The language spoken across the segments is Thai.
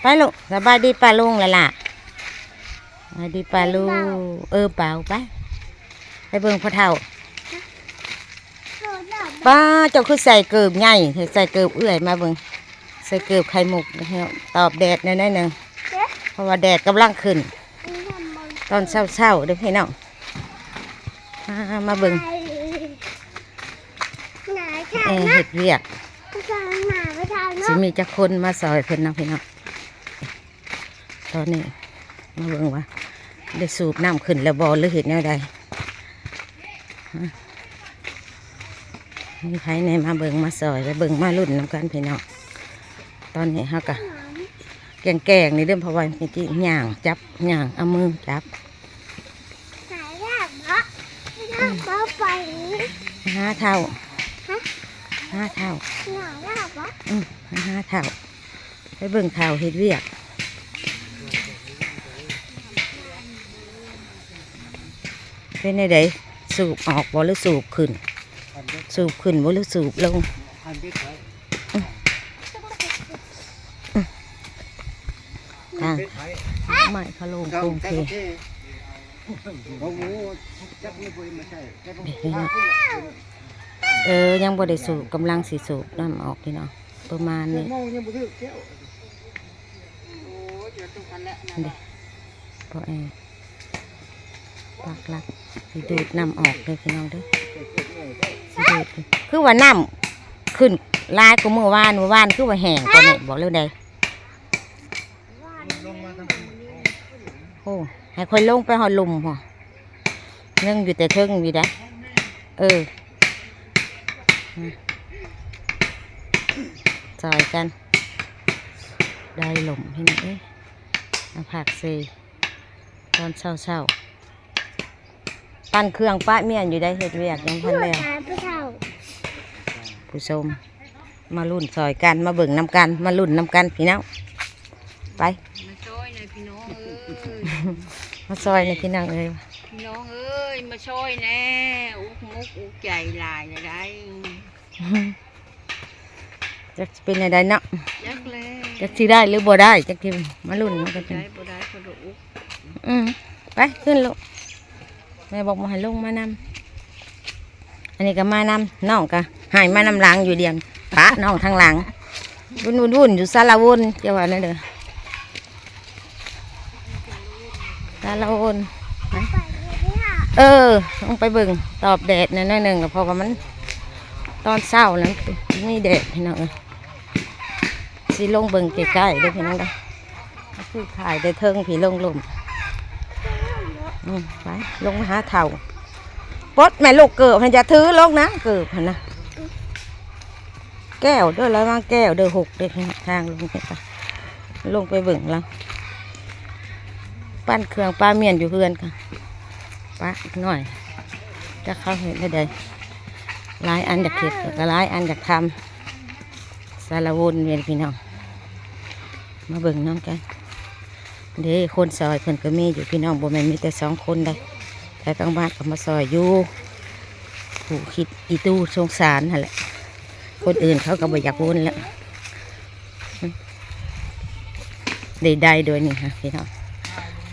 ไปลูกสบายดีป้าลุงแล้วล่ะสบายดีป้าลุงเออเปล่าไปไปเบิ่งพ่อเฒ่าโดดดับป้าเจ้าคือใส่เกิบใหญ่ใส่เกิบเอื้อยมาเบิ่งใส่เกิบไข่มุกนะครับตอบแดดหน่อยๆหนึงเอ๊ะเพราะว่าแดดกำลังขึ้นอันนี้ทำมันตอนเช้าๆเด้อพี่น้องมามาเบิ่งไปไหนถ่าเอยอนะเฮ็ดเวียกไปถ่ายหนาไปถ่ายสิเนาะมีจักคนมาซอยเพิ่นเนาะพี่น้อง ตอนนี้มาเบิ่งว่าได้สูบน้ำขึ้นแล้วบ่หรือเห็ดแนวใดฮะมีใครในมาเบิ่งมาซอยไปเบิ่งมารุ่นน้ำกันพี่น้องตอนนี้เฮากะแกงแกงๆนี่เรื่องเพราะว่าเมื่อกี้ย่างจับย่างเอามือจับไหนยากเนาะไม่ยากเนาะไปห้าเท่าฮะห้าเท่าไหนยากเนาะอืมห้าเท่าไปเบิ่งเท่าเฮ็ดเวียก เป็นไงไดสูบออกบ่หรือสูบขึ้น สูบขึ้นบ่หรือสูบลงทางไม่เขาลงโคงเคเออ ยังบ่ได้สูบกำลังสิสูบน้ำออกพี่น้องประมาณนี้เด้พอแอร์ปากหลัก สิดูดน้ำออกเลยพี่น้องเด้อสิดูดคือว่าน้ำขึ้นลายกูเมื่อวานเมื่อวานคือว่าแห้งกว่านี้บอกเรื่องใดโอ้ให้ค่อยลงไปหอลุมพอนึ่งอยู่แต่เทิงอยู่ได้เออจอยกัน ได้หลมพี่น้องเอ้ยมาผักเซตอนเช้าเช้า ๆปั้นเครื่องป้าเมียนอยู่ได้เฮ็ดเวียกยังพันแล้วถ่ายไปถ่ายผู้ชมมารุ่นซอยกันมาเบิ่งน้ำกันมารุ่นน้ำกันพี่น้องไปมาช่วยหน่อยพี่น้องเอ้ยมาซอยในอยพี่น้องเอ้ยพี่น้องเอ้ยมาช่วยแน่อุกมุกอุกใจหลายเลยได้จะเป็นอะไรเนาะยักเลยจะที่ได้หรือบ่ได้จะกินมารุ่นมันก็ใจจะบ่ได้คนอุกอืมไปขึ้นลูก แม่บอกมาให้ลงมานำอันนี้ก็มานำน้องก็ใหายมานำหลังอยู่เดียนปะน้องทางหลังวุ่นวุ่นวุ่นอยู่ซาลาวุนเจ้าว่านั่นเด้อซาลาวุนไปไม่ถ่ายเออลงไปเบิ่งตอบแดดหน่อยๆหนึ่งก็เพราะว่ามัน ตอนเช้าแล้วนี่แดดพี่น้องเอ้ยสิลงเบิ่งใกล้ๆเด้อพี่น้องเด้อก็คือขายได้เทิงผีลงลม อืมไปลงมาหาเถ่าปดแม่ลูกเกิบให้จะถือลงนะเกิบหั่นนะแก้วเด้อแล้วมาแก้วเด้อหกเด้อทางลงไปลงไปเบิ่งแล้วปั้นเครื่องปลาเมียนอยู่เพื่อนค่ะปะอีกหน่อยจะเข้าเห็นได้เลยหลายอันอยากเห็ดก็หลายอันอยากทำสารวนเวียนพี่น้องมาเบิ่งน้องกัน เด้คนซอยเพิ่นก็มีอยู่พี่น้องบ่แม่นมีแต่สองคนได้แต่ต้องบ้านก็มาซอยอยู่ผู้คิดอีตู้สงสารนั่นแหละ คนอื่นเขาก็บ่อยากวนแล้วได้ได้ๆโดวยนี่ค่ะพี่น้อง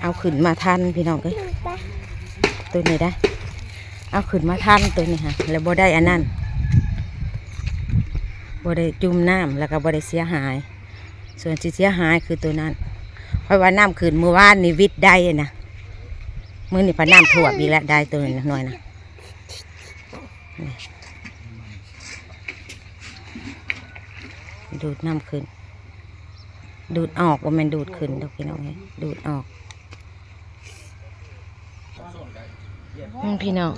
เอาขึ้นมาทันพี่น้องเอ้ยตัวนี้ได้ เอาขึ้นมาทันตัวนี้ค่ะแล้วบ่ได้อันนั้นบ่ได้จุ่มน้ำแล้วก็บ่ได้เสียหาย ส่วนที่เสียหายคือตัวนั้น เพราะว่าน้ำขึ้นมือวานนี่วิทย์ได้นะมือนี่พอน้ำท่วมีกแล้วได้ตัวนี้หน่อยนะดูดน้ำขึ้น ดูดออกว่ามันดูดขึ้นดอกพี่น้องเอ้ดูดออกพี่น้อง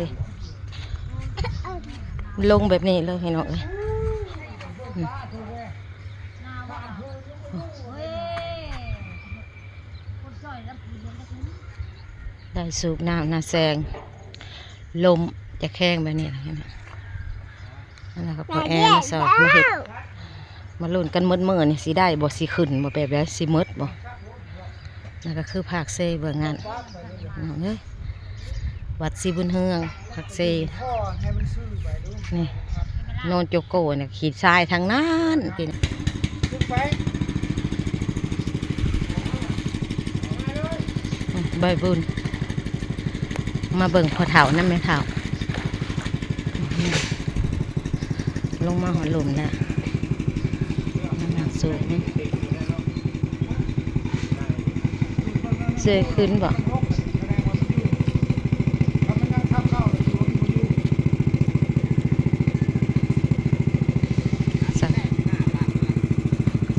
ดิลงแบบนี้เลยพี่น้องเลยอืม ได้สูบน้ำนาแซง ลมจะแข้งแบบนี้นะพี่น้องนั่นแหละก็พอแอร์มาสอบมาเห็ดมาลุ่นกันมืดมือนี่สิได้บ่สิขึ้นบ่แบบแบบสิมืดบ่นั่นก็คือภาคเซ่เบื้องงานน้องเอ้ยวัดสีบุญเฮืองผักเซนี่โนนโจโก้เนี่ยขีดทรายทางนั้นพี่น้อง ใบบุญมาเบิ่งพอเถานั่นไหมเถาลงมาหัวหลุมแล้วน้ำหนักสูงเจอขึ้นบ่สัก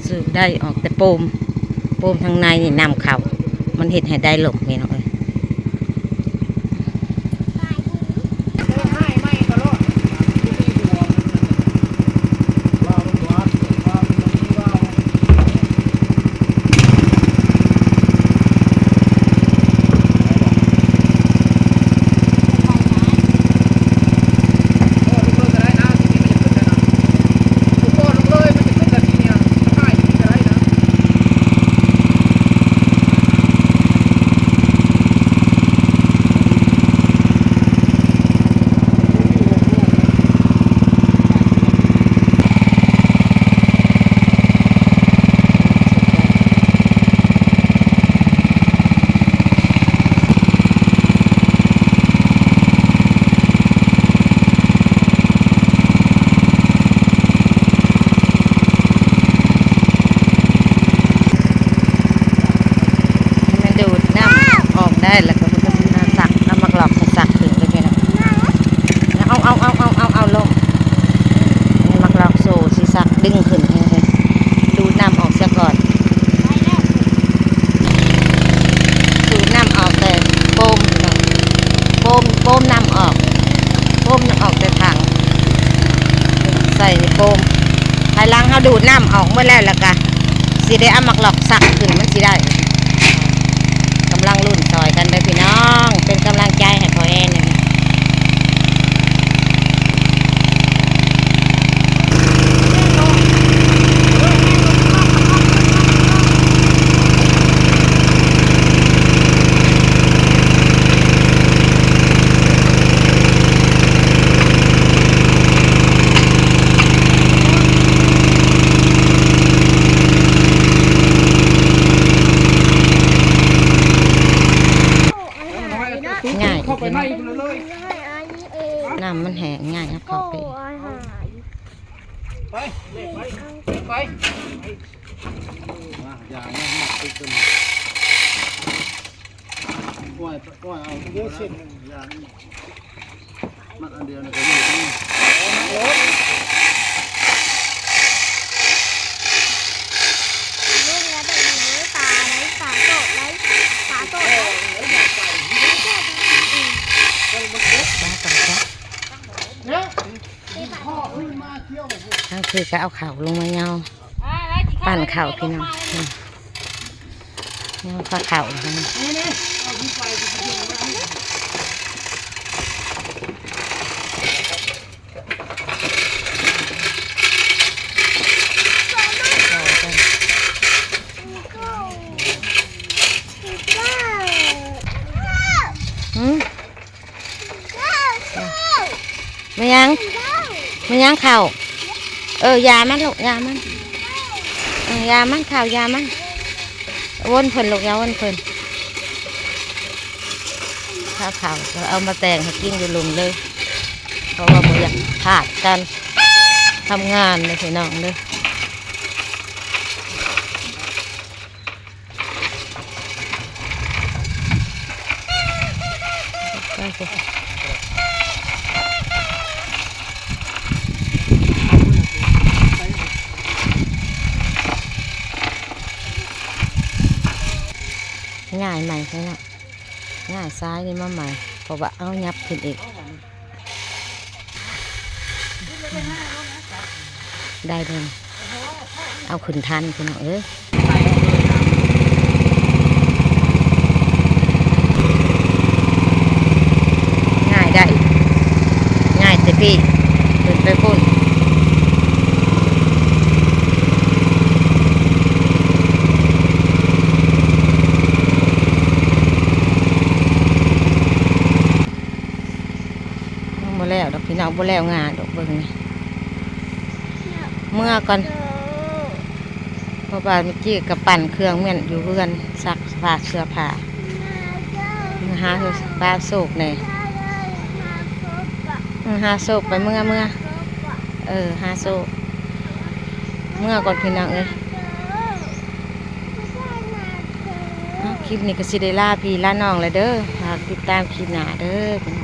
สูบได้ออกแต่โปมโปมทางในนี่นำเข่า มันเห็ดให้ได้หลบพี่น้อง มันดูดน้ำออก ได้แล้วก็มันก็สินาสักน้ำมักหลอกสักถึงเลยพี่น้องเอาเอาเอาเอาเอาเอาลงนี่มักหลอกโซ่สิสักดึงขึ้นให้ดูน้ำออกเสียก่อนดูน้ำออกแต่โปมโปมโปมน้ำออกโปมน้ำออกแต่ถังใส่ในโปมภายหลังเขาดูดน้ำออกเมื่อแล้วล้วก็สิได้อามักหลอกสักขึ้นมันสิได้ำลังรุ่นซอยกันเด้อพี่น้อง เป็นกำลังใจให้พ่อแอนนี่ง่าย เข้า ไปในเลยน้ำมันแห้งง่ายครับเขาไปไปไปไปอย่ามาหมักติดกันปล่อยปล่อยเอาเยอะสิอย่ามันอันเดียวนะก็อยู่นี่ ทั้งคือก็เอาเข่าลงมาเงาปั่นเข่าพี่น้องเงาก็เข่านะเอากันหืม ยังไม่ยังเข่าเออยามันลูกยามันยามันข่าวยามันวนเพิ่นลูกยาวนเพิ่นข้าวข่าวเอามาแต่งให้กินอยู่หลุมเลยเพราะว่าบ่อยากพลาดกันทำงานเลยพี่น้องเลยไปายใหม่ใช่ไหมง่ายซ้ายนี่มาใหม่เพราะว่าเอายับขึ้นอีก ได้เลยเอาขึ้นทันพี่น้องเอ้ยง่ายได้ ง่ายแต่พี่ขึ้นไปพุ่นบ่แล้วดอกพี่ น้องบ่แล้วงานดอกเบิ่งนี่เมื่อก่อนเพราะว่าเมื่อกี้กับปั่นเครื่องเม่นอยู่เพื่อนซักผ้าเสื้อผ้าหาปลาโศกแน่ยหาโศกไปเมื่อเมื่อเออหาโศกเมื่อก่อนพี่น้องเอ้ยคลิปนี้ก็สิได้ล่าพี่ล่าน้องเลยเด้อฝากติดตามคลิปหน้าเด้อ